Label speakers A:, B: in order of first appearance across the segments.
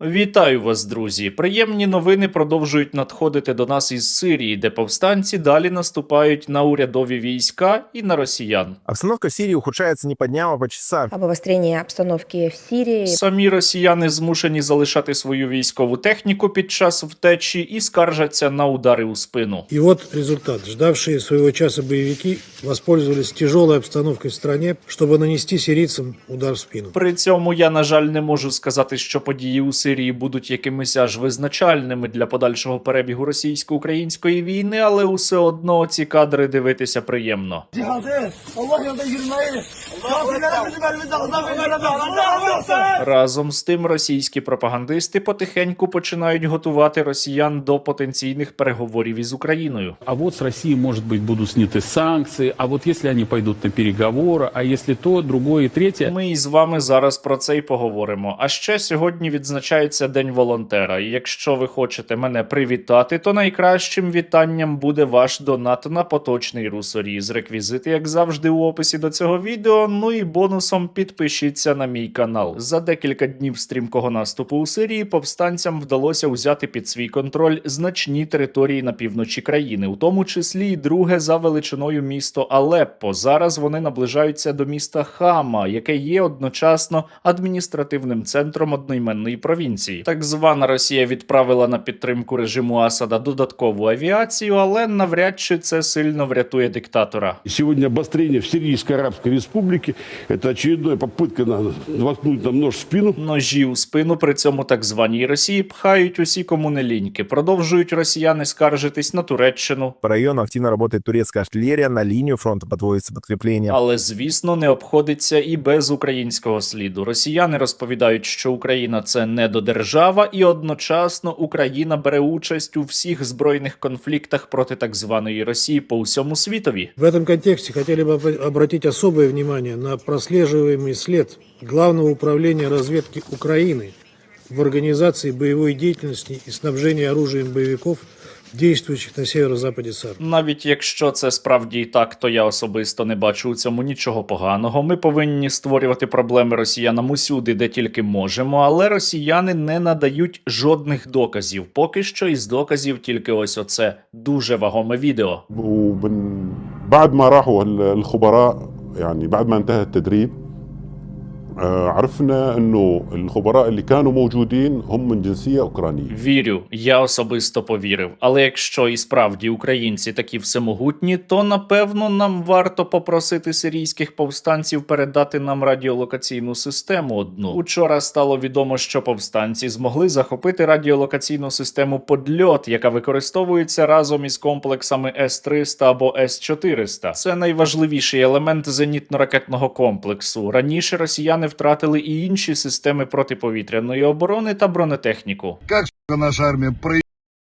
A: Вітаю вас, друзі! Приємні новини продовжують надходити до нас із Сирії, де повстанці далі наступають на урядові війська і на росіян.
B: Обстановка в Сирии ухудшается не по дням, а по часам.
C: об обострении обстановки в Сирии.
A: Самі росіяни змушені залишати свою військову техніку під час втечі і скаржаться на удари у спину.
D: И вот результат. Ждавшие своего часа боевики воспользовались тяжелой обстановкой в стране, чтобы нанести сирийцам удар в спину.
A: При цьому я, на жаль, не можу сказати, що події у Сирії будуть якимись аж визначальними для подальшого перебігу російсько-української війни, але усе одно ці кадри дивитися приємно. Разом з тим російські пропагандисти потихеньку починають готувати росіян до потенційних переговорів із Україною.
E: А вот с России, может быть, будут сняты санкции, а вот если они пойдут на переговоры, а если то, другое и третье.
A: Ми із вами зараз про це й поговоримо. А ще сьогодні відзначається День волонтера. І якщо ви хочете мене привітати, то найкращим вітанням буде ваш донат на поточний русоріз. Реквізити, як завжди, у описі до цього відео. Ну і бонусом підпишіться на мій канал. За декілька днів стрімкого наступу у Сирії повстанцям вдалося взяти під свій контроль значні території на півночі країни, у тому числі і друге за величиною місто Алеппо. Зараз вони наближаються до міста Хама, яке є одночасно адміністративним центром одноіменної провінції. Так звана Росія відправила на підтримку режиму Асада додаткову авіацію, але навряд чи це сильно врятує диктатора.
F: Сегодня обострение в Сирийской Арабской Республике – это очередная попытка на- воткнуть нам нож в спину.
A: Ножі у спину при цьому так званій Росії пхають усі кому не ліньки. Продовжують росіяни скаржитись на Туреччину.
B: По району активно работает турецкая артиллерия, на линию фронта подводится подкрепление.
A: Але звісно не обходиться і без українського сліду. Росіяни розповідають, що Україна це недодержава, і одночасно Україна бере участь у всіх збройних конфліктах проти так званої Росії по всьому світові.
D: В этом контексте хотели бы обра- обратить особое внимание на прослеживаемый след Главного управления разведки Украины в организации боевой деятельности и снабжении оружием боевиков, действующих на северо-западе САР.
A: Навіть якщо це справді і так, то я особисто не бачу у цьому нічого поганого. Ми повинні створювати проблеми росіянам усюди, де тільки можемо, але росіяни не надають жодних доказів. Поки що із доказів тільки ось оце дуже вагоме відео.
F: وبن بعد ما راحوا ال- الخبراء يعني بعد ما انتهى التدريب آه، عرفنا انه الخبراء اللي كانوا موجودين هم من جنسيه اوكرانيه
A: Вірю, я особисто повірив. Але якщо і справді українці такі всемогутні, то напевно нам варто попросити сирійських повстанців передати нам радіолокаційну систему одну. Учора стало відомо, що повстанці змогли захопити радіолокаційну систему подльот, яка використовується разом із комплексами С-300 або С-400. Це найважливіший елемент зенітно-ракетного комплексу. Раніше росіяни втратили і інші системи протиповітряної оборони та бронетехніку.
G: Как сука, наша армия про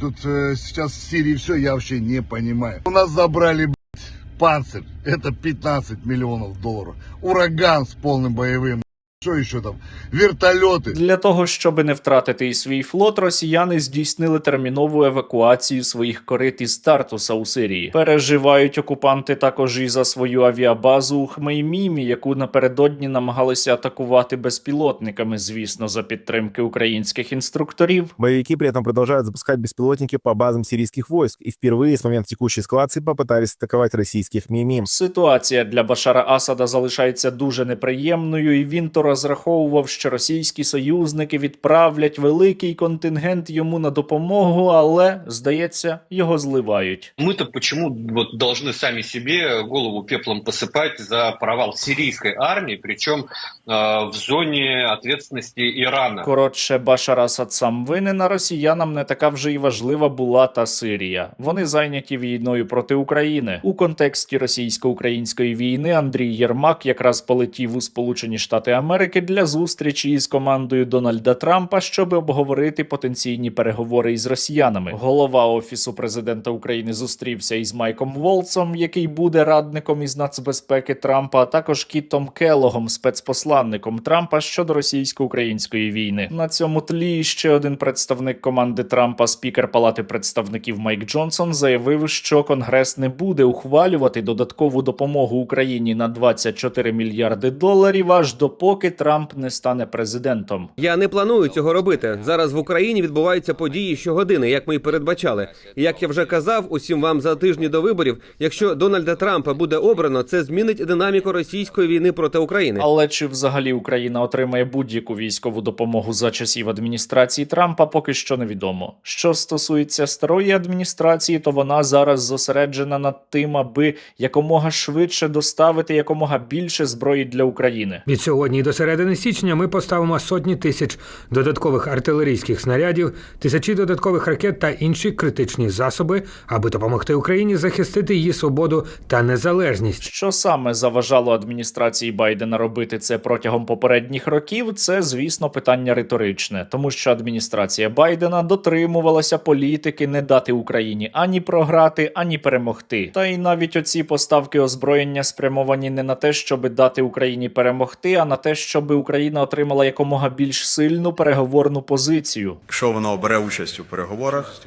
G: тут э, сейчас в Сирии все, я вообще не понимаю. У нас забрали блядь, панцирь, это 15 миллионов долларов. Ураган с полным боевым. Что еще там? Вертолеты.
A: Для того, щоб не втратити і свій флот, росіяни здійснили термінову евакуацію своїх корит із Тартуса у Сирії. Переживають окупанти також і за свою авіабазу у Хмеймімі, яку напередодні намагалися атакувати безпілотниками, звісно, за підтримки українських інструкторів.
B: Боевики при этом продолжают запускать беспилотники по базам сирийских войск и впервые с момента текущей эскалации попытались атаковать российских МИМИ.
A: Ситуація для Башара Асада залишається дуже неприємною, і він то розраховував, що російські союзники відправлять великий контингент йому на допомогу, але здається, його зливають.
H: Мы-то почему вот должны сами себе голову пеплом посыпать за провал сирийской армии, причем э, в зоне ответственности Ирана?
A: Коротше, Башар Асад сам винен, а росіянам не така вже й важлива була та Сирія. Вони зайняті війною проти України. У контексті російсько-української війни Андрій Єрмак якраз полетів у Сполучені Штати Америки для зустрічі із командою Дональда Трампа, щоб обговорити потенційні переговори із росіянами. Голова офісу президента України зустрівся із Майком Волцом, який буде радником із нацбезпеки Трампа, а також Кітом Келогом, спецпосланником Трампа щодо російсько-української війни. На цьому тлі ще один представник команди Трампа, спікер Палати представників Майк Джонсон, заявив, що Конгрес не буде ухвалювати додаткову допомогу Україні на 24 мільярди доларів, аж допоки поки Трамп не стане президентом.
I: Я не планую цього робити. Зараз в Україні відбуваються події щогодини, як ми й передбачали. І як я вже казав усім вам за тижні до виборів, якщо Дональда Трампа буде обрано, це змінить динаміку російської війни проти України.
A: Але чи взагалі Україна отримає будь-яку військову допомогу за часів адміністрації Трампа, поки що невідомо. Що стосується старої адміністрації, то вона зараз зосереджена над тим, аби якомога швидше доставити якомога більше зброї для України.
J: Від сьогодні до середини січня ми поставимо сотні тисяч додаткових артилерійських снарядів, тисячі додаткових ракет та інші критичні засоби, аби допомогти Україні захистити її свободу та незалежність.
A: Що саме заважало адміністрації Байдена робити це протягом попередніх років? Це, звісно, питання риторичне, тому що адміністрація Байдена дотримувалася політики не дати Україні ані програти, ані перемогти. Та й навіть оці поставки озброєння спрямовані не на те, щоб дати Україні перемогти, а на те, щоб Україна отримала якомога більш сильну переговорну позицію.
K: якщо вона обере участь у переговорах,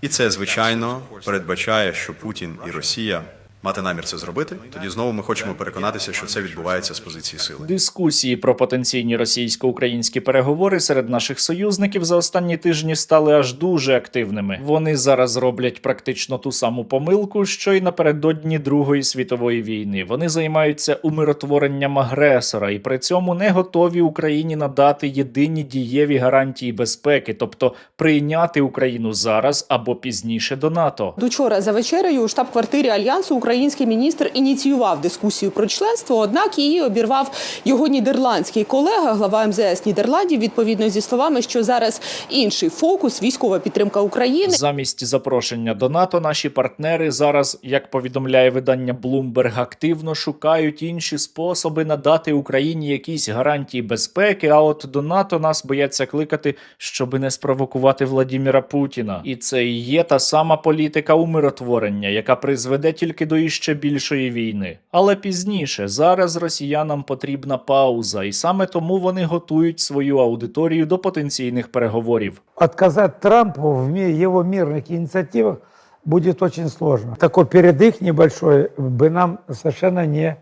K: і це звичайно передбачає, що Путін і Росія мати намір це зробити. Тоді знову ми хочемо переконатися, що це відбувається з позиції сили.
A: Дискусії про потенційні російсько-українські переговори серед наших союзників за останні тижні стали аж дуже активними. Вони зараз роблять практично ту саму помилку, що й напередодні Другої світової війни. Вони займаються умиротворенням агресора і при цьому не готові Україні надати єдині дієві гарантії безпеки, тобто прийняти Україну зараз або пізніше до НАТО.
L: Учора за вечерею у штаб-квартирі альянсу український міністр ініціював дискусію про членство однак її обірвав його нідерландський колега, глава МЗС Нідерландів, відповідно зі словами, що зараз інший фокус військова підтримка України.
A: Замість запрошення до НАТО наші партнери зараз, як повідомляє видання Bloomberg, активно шукають інші способи надати Україні якісь гарантії безпеки. А от до НАТО нас бояться кликати, щоби не спровокувати Владіміра Путіна. І це і є та сама політика умиротворення, яка призведе тільки до іще більшої війни. Але пізніше зараз росіянам потрібна пауза, і саме тому вони готують свою аудиторію до потенційних переговорів.
J: Отказать Трампу в ми- его мирных инициативах будет очень сложно. Такой передых небольшой бы нам совершенно не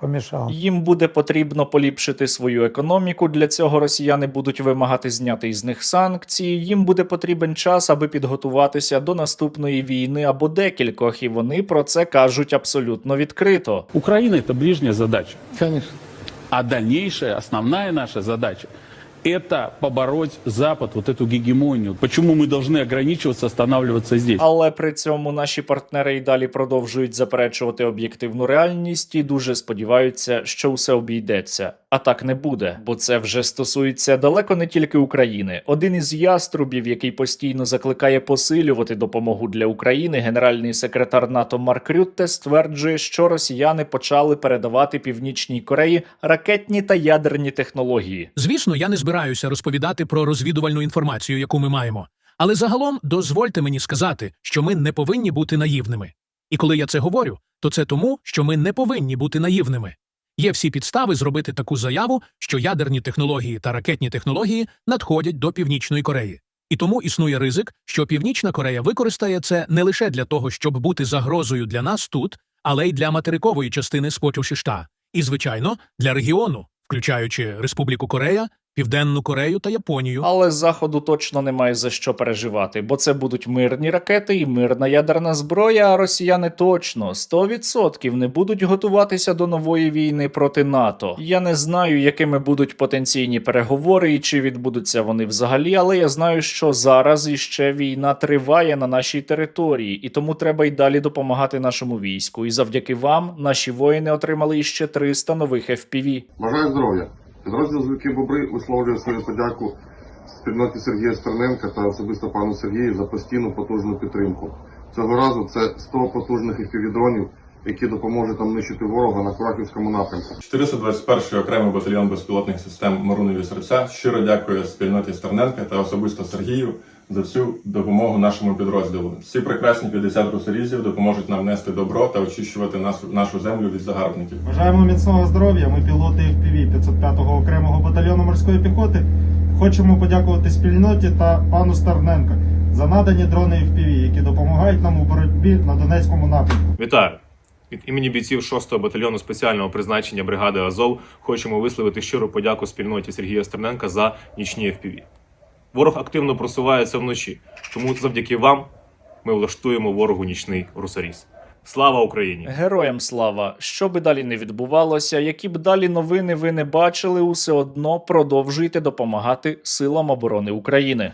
J: помешал.
A: Їм буде потрібно поліпшити свою економіку. Для цього росіяни будуть вимагати зняти із них санкції. Їм буде потрібен час, аби підготуватися до наступної війни або декількох, і вони про це кажуть абсолютно відкрито.
E: Україна це ближня задача.
D: Конечно.
E: А дальніша основна наша задача – это побороть Запад, вот эту гегемонию. Почему мы должны ограничиваться, останавливаться здесь?
A: Але при цьому наші партнери й далі продовжують заперечувати об'єктивну реальність і дуже сподіваються, що все обійдеться. А так не буде, бо це вже стосується далеко не тільки України. Один із яструбів, який постійно закликає посилювати допомогу для України, генеральний секретар НАТО Марк Рютте стверджує, що росіяни почали передавати північній Кореї ракетні та ядерні технології.
J: Звісно, я не збираюся розповідати про розвідувальну інформацію, яку ми маємо. Але загалом дозвольте мені сказати, що ми не повинні бути наївними. І коли я це говорю, то це тому, що ми не повинні бути наївними. Є всі підстави зробити таку заяву, що ядерні технології та ракетні технології надходять до Північної Кореї. І тому існує ризик, що Північна Корея використає це не лише для того, щоб бути загрозою для нас тут, але й для материкової частини Спочушишта. І, звичайно, для регіону, включаючи Республіку Корея, Південну Корею та Японію.
A: Але заходу точно немає за що переживати, бо це будуть мирні ракети і мирна ядерна зброя. А росіяни точно 100% не будуть готуватися до нової війни проти НАТО. Я не знаю, якими будуть потенційні переговори і чи відбудуться вони взагалі, але я знаю, що зараз іще війна триває на нашій території, і тому треба й далі допомагати нашому війську. І завдяки вам наші воїни отримали іще 300 нових FPV.
G: Бажаю здоров'я. Підрозділ «Звуки Бобри висловлює свою подяку спільноті Сергія Стерненка та особисто пану Сергію за постійну потужну підтримку. Цього разу це 100 потужних FPV-дронів, які допоможуть нам нищити ворога на Курахівському напрямку.
F: 421 окремий батальйон безпілотних систем Марунові серця щиро дякує спільноті Стерненка та особисто Сергію за всю допомогу нашому підрозділу. Всі прекрасні 50 русорізів допоможуть нам нести добро та очищувати нашу, нашу землю від загарбників.
D: Бажаємо міцного здоров'я. Ми пілоти FPV 505-го окремого батальйону морської піхоти. Хочемо подякувати спільноті та пану Старненко за надані дрони FPV, які допомагають нам у боротьбі на Донецькому напрямку.
A: Вітаю!
M: Від імені бійців 6-го батальйону спеціального призначення бригади Азов хочемо висловити щиру подяку спільноті Сергія Стерненка за нічні FPV. Ворог активно просувається вночі, тому завдяки вам ми влаштуємо ворогу нічний русаріс. Слава Україні!
A: Героям слава! Що би далі не відбувалося, які б далі новини ви не бачили, усе одно продовжуйте допомагати силам оборони України.